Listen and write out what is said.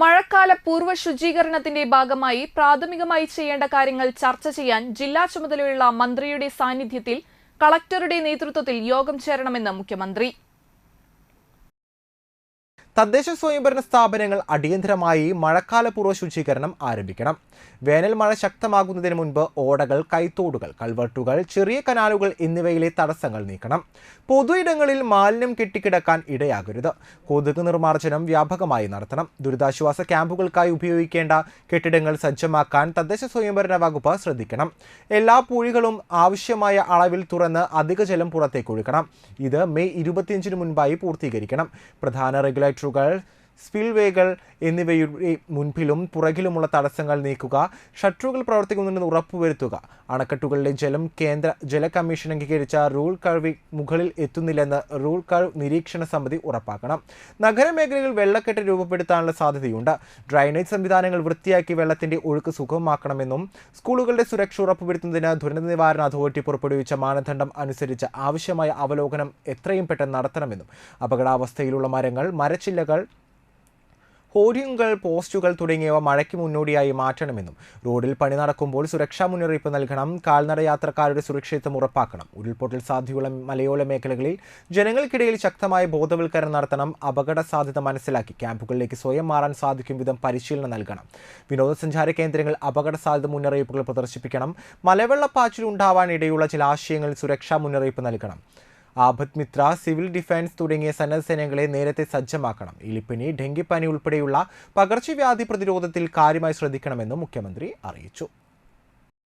മഴക്കാല പൂർവ ശുചീകരണത്തിന്റെ ഭാഗമായി പ്രാഥമികമായി ചെയ്യേണ്ട കാര്യങ്ങൾ ചർച്ച ചെയ്യാൻ ജില്ലാ ചുമതലയുള്ള മന്ത്രിയുടെ സാന്നിധ്യത്തിൽ കളക്ടറുടെ നേതൃത്വത്തിൽ യോഗം ചേരണമെന്ന് മുഖ്യമന്ത്രി. തദ്ദേശ സ്വയംഭരണ സ്ഥാപനങ്ങൾ അടിയന്തരമായി മഴക്കാലപൂർവ ശുചീകരണം ആരംഭിക്കണം. വേനൽ മഴ ശക്തമാകുന്നതിന് മുൻപ് ഓടകൾ കൈത്തോടുകൾ കൾവർട്ടുകൾ ചെറിയ കനാലുകൾ എന്നിവയിലെ തടസ്സങ്ങൾ നീക്കണം. പൊതു ഇടങ്ങളിൽ മാലിന്യം കെട്ടിക്കിടക്കാൻ ഇടയാകരുത്. കൊതുക് നിർമ്മാർജനം വ്യാപകമായി നടത്തണം. ദുരിതാശ്വാസ ക്യാമ്പുകൾക്കായി ഉപയോഗിക്കേണ്ട കെട്ടിടങ്ങൾ സജ്ജമാക്കാൻ തദ്ദേശ സ്വയംഭരണ വകുപ്പ് ശ്രദ്ധിക്കണം. എല്ലാ പൂഴികളും ആവശ്യമായ അളവിൽ തുറന്ന് അധിക ജലം പുറത്തേക്ക് ഒഴുക്കണം. ഇത് മെയ് ഇരുപത്തിയഞ്ചിന് മുൻപായി പൂർത്തീകരിക്കണം. പ്രധാന Portugal. സ്പിൽവേകൾ എന്നിവയുടെ മുൻപിലും പുറകിലുമുള്ള തടസ്സങ്ങൾ നീക്കുക ഷട്ടറുകൾ പ്രവർത്തിക്കുന്നുണ്ടെന്ന് ഉറപ്പുവരുത്തുക. അണക്കെട്ടുകളിലെ ജലം കേന്ദ്ര ജല കമ്മീഷൻ അംഗീകരിച്ച റൂൾ കർവ് മുകളിൽ എത്തുന്നില്ലെന്ന് റൂൾ കർവ് നിരീക്ഷണ സമിതി ഉറപ്പാക്കണം. നഗരമേഖലകളിൽ വെള്ളക്കെട്ട് രൂപപ്പെടുത്താനുള്ള സാധ്യതയുണ്ട്. ഡ്രൈനേജ് സംവിധാനങ്ങൾ വൃത്തിയാക്കി വെള്ളത്തിന്റെ ഒഴുക്ക് സുഗമമാക്കണമെന്നും സ്കൂളുകളുടെ സുരക്ഷ ഉറപ്പുവരുത്തുന്നതിന് ദുരന്ത നിവാരണ അതോറിറ്റി പുറപ്പെടുവിച്ച മാനദണ്ഡം അനുസരിച്ച് ആവശ്യമായ അവലോകനം എത്രയും പെട്ടെന്ന് നടത്തണമെന്നും അപകടാവസ്ഥയിലുള്ള മരങ്ങൾ മരച്ചില്ലകൾ ഹോർഡിങ്ങുകൾ പോസ്റ്റുകൾ തുടങ്ങിയവ മഴയ്ക്ക് മുന്നോടിയായി മാറ്റണമെന്നും റോഡിൽ പണി നടക്കുമ്പോൾ സുരക്ഷാ മുന്നറിയിപ്പ് നൽകണം കാൽനട യാത്രക്കാരുടെ സുരക്ഷിതത്വം ഉറപ്പാക്കണം. ഉരുൾപൊട്ടൽ സാധ്യതയുള്ള മലയോര മേഖലകളിൽ ജനങ്ങൾക്കിടയിൽ ശക്തമായ ബോധവൽക്കരണം നടത്തണം അപകട സാധ്യത മനസ്സിലാക്കി ക്യാമ്പുകളിലേക്ക് സ്വയം മാറാൻ സാധിക്കും വിധം പരിശീലനം നൽകണം. വിനോദസഞ്ചാര കേന്ദ്രങ്ങൾ അപകട സാധ്യത മുന്നറിയിപ്പുകൾ പ്രദർശിപ്പിക്കണം. മലവെള്ളപ്പാച്ചിൽ ഉണ്ടാവാൻ ഇടയുള്ള ചില സുരക്ഷാ മുന്നറിയിപ്പ് നൽകണം. ആപത് മിത്ര സിവിൽ ഡിഫൻസ് തുടങ്ങിയ സന്നദ്ധ സേനകളെ നേരത്തെ സജ്ജമാക്കണം. എലിപ്പനി ഡെങ്കിപ്പനി ഉൾപ്പെടെയുള്ള പകർച്ചവ്യാധി പ്രതിരോധത്തിൽ കാര്യമായി ശ്രദ്ധിക്കണമെന്നും മുഖ്യമന്ത്രി അറിയിച്ചു.